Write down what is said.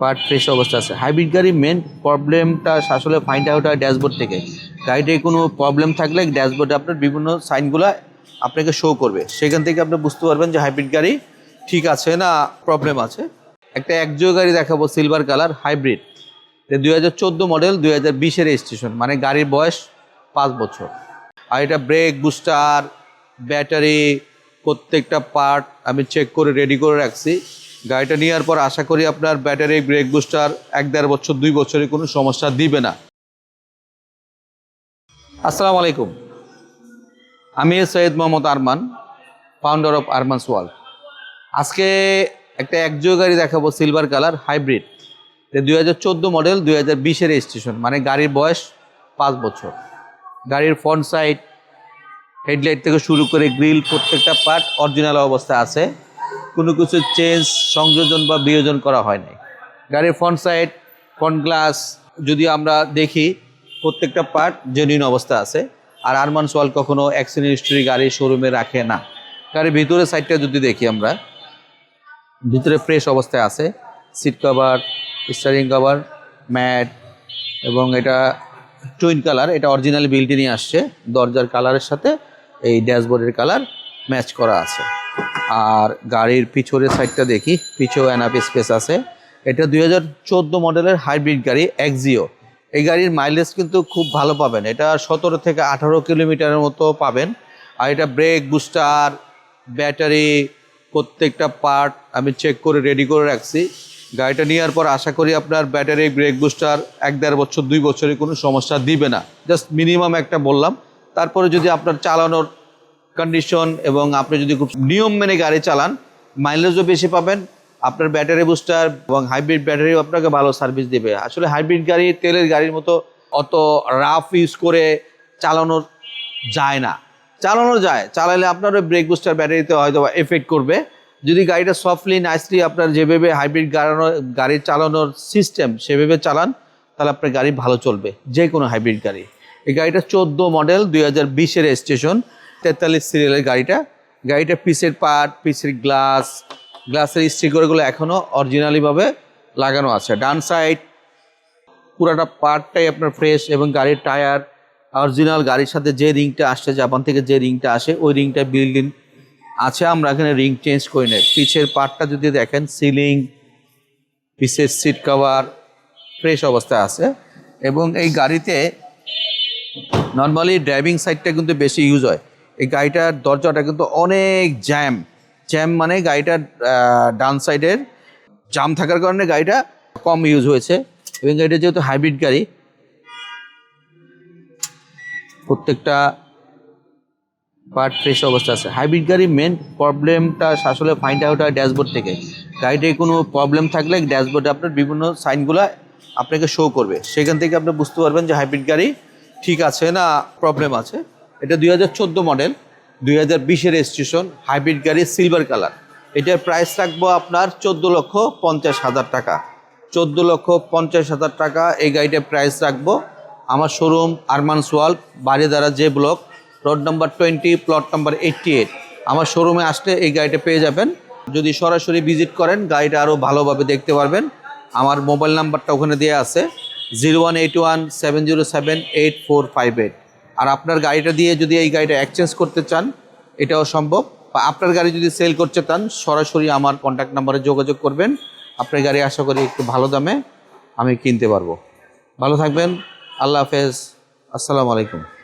Part fresh অবস্থা আছে। Hybrid গাড়ি মেন প্রবলেমটা আসলে ফাইন্ড আউট হয় ড্যাশবোর্ড থেকে। গাড়িতে কোনো প্রবলেম থাকলে ড্যাশবোর্ডে আপনার বিভিন্ন সাইনগুলো আপনাকে শো করবে। সেখান থেকে আপনি বুঝতে পারবেন যে হাইব্রিড গাড়ি ঠিক আছে না প্রবলেম আছে। একটা একজো গাড়ি দেখাবো সিলভার কালার হাইব্রিড দুই হাজার চোদ্দ মডেল দুই হাজার বিশের রেজিস্ট্রেশন মানে গাড়ির বয়স পাঁচ বছর। আর এটা ব্রেক বুস্টার ব্যাটারি প্রত্যেকটা পার্ট আমি চেক করে রেডি করে রাখছি। গাড়িটা নেওয়ার পর আশা করি আপনার ব্যাটারি ব্রেক বুস্টার এক দেড় বছর, দুই বছরে কোনো সমস্যা দিবে না। আসসালামু আলাইকুম। আমি Syed Mohammad Arman founder of Arman's world আজকে একটা একজো গাড়ি দেখাবো সিলভার কালার হাইব্রিড দুই হাজার চোদ্দ মডেল দুই হাজার বিশের রেজিস্ট্রেশন মানে গাড়ির বয়স পাঁচ বছর। গাড়ির ফ্রন্ট সাইড হেডলাইট থেকে শুরু করে গ্রিল প্রত্যেকটা পার্ট অরিজিনাল অবস্থায় আছে। কোনো কিছু চেঞ্জ সংযোজন বা বিয়োজন করা হয় নাই। গাড়ির ফ্রন্ট সাইড ফ্রন্ট গ্লাস যদি আমরা দেখি, প্রত্যেকটা পার্ট জেনুইন অবস্থা আছে। আর আরমান সোয়াল কখনো অ্যাক্সিডেন্ট হিস্ট্রি গাড়ি শোরুমে রাখে না। গাড়ির ভিতরের সাইডটা যদি দেখি আমরা, ভিতরে ফ্রেশ অবস্থায় আছে। Seat cover steering cover mat এবং এটা টুইন কালার এটা অরিজিনাল বিল্টে নিয়ে আসছে। দরজার কালারের সাথে এই ড্যাশবোর্ডের কালার ম্যাচ করা আছে। আর গাড়ির পিছনের সাইডটা দেখি পিছেও অ্যানাপ স্পেস আছে। এটা দুই হাজার চোদ্দ মডেলের হাইব্রিড গাড়ি এক্সিও এই গাড়ির মাইলেজ কিন্তু খুব ভালো পাবেন। এটা সতেরো থেকে আঠারো কিলোমিটারের মতো পাবেন। আর এটা ব্রেক বুস্টার ব্যাটারি প্রত্যেকটা পার্ট আমি চেক করে রেডি করে রাখছি। গাড়িটা নেওয়ার পর আশা করি আপনার ব্যাটারি ব্রেক বুস্টার এক দেড় বছর, দুই বছরে কোনো সমস্যা দিবে না। জাস্ট মিনিমাম একটা বললাম। তারপরে যদি আপনার চালানোর কন্ডিশন এবং আপনি যদি খুব নিয়ম মেনে গাড়ি চালান মাইলেজও বেশি পাবেন, আপনার ব্যাটারি বুস্টার এবং হাইব্রিড ব্যাটারিও আপনাকে ভালো সার্ভিস দেবে। আসলে হাইব্রিড গাড়ি তেলের গাড়ির মতো অত রাফ ইউজ করে চালানো যায় না। চালানো যায়, চালালে আপনার ওই ব্রেক বুস্টার ব্যাটারিতে হয়তো এফেক্ট করবে। যদি গাড়িটা সফটলি নাইসলি আপনার যেভাবে হাইব্রিড গাড়ানো, গাড়ি চালানোর সিস্টেম সেভাবে চালান, তাহলে আপনার গাড়ি ভালো চলবে যে কোনো হাইব্রিড গাড়ি। এই গাড়িটা চোদ্দ মডেল দুই হাজার বিশের স্টেশন তেতাল্লিশ সিরিয়ালের গাড়িটা। গাড়িটা পিসের পার্ট, পিসের গ্লাস, গ্লাসের স্টিকারগুলো এখনও অরিজিনালিভাবে লাগানো আছে। ডান সাইড পুরাটা পার্টটাই আপনার ফ্রেশ এবং গাড়ির টায়ার, অরিজিনাল গাড়ির সাথে যে রিংটা আসছে, জাপান থেকে যে রিংটা আসে, ওই রিংটা বিল্ডিং আছে। আমরা এখানে রিং চেঞ্জ করি না পিছের পার্টটা যদি দেখেন সিলিং পিসের সিট কভার ফ্রেশ অবস্থায় আছে। এবং এই গাড়িতে নর্মালি ড্রাইভিং সাইডটা কিন্তু বেশি ইউজ হয়। এই গাড়িটার দরজাটা কিন্তু অনেক জ্যাম। জ্যাম মানে গাড়িটার ডান সাইডের জাম থাকার কারণে গাড়িটা কম ইউজ হয়েছে এবং গাড়িটা যেহেতু হাইব্রিড গাড়ি, প্রত্যেকটা পার্ট ফ্রেশ অবস্থা আছে। হাইব্রিড গাড়ির মেন প্রবলেমটা আসলে ফাইন্ড আউট হয় ড্যাশবোর্ড থেকে। গাড়িটায় কোনো প্রবলেম থাকলে ড্যাশবোর্ডে আপনার বিভিন্ন সাইনগুলো আপনাকে শো করবে। সেখান থেকে আপনি বুঝতে পারবেন যে হাইব্রিড গাড়ি ঠিক আছে না প্রবলেম আছে। এটা দুই হাজার চোদ্দ মডেল দুই হাজার বিশের রেজিস্ট্রেশন হাইব্রিড গাড়ি সিলভার কালার এটার প্রাইস রাখব আপনার চোদ্দ লক্ষ পঞ্চাশ হাজার টাকা। চোদ্দ লক্ষ পঞ্চাশ হাজার টাকা এই গাড়িটার প্রাইস রাখব। আমার শোরুম আরমান সোয়াল বাড়িদারা যে block road number twenty plot number eighty eight আমার শোরুমে আসলে এই গাড়িটা পেয়ে যাবেন। যদি সরাসরি ভিজিট করেন, গাড়িটা আরও ভালোভাবে দেখতে পারবেন। আমার মোবাইল নাম্বারটা ওখানে দেওয়া আছে zero one eight one seven zero seven eight four five eight আর আপনার গাড়িটা দিয়ে যদি এই গাড়িটা এক্সচেঞ্জ করতে চান, এটাও সম্ভব। বা আপনার গাড়ি যদি সেল করতে চান, সরাসরি আমার কন্ট্যাক্ট নাম্বারে যোগাযোগ করবেন। আপনার গাড়ি আশা করি একটু ভালো দামে আমি কিনতে পারব। ভালো থাকবেন। আল্লাহ হাফেজ। আসসালামু আলাইকুম।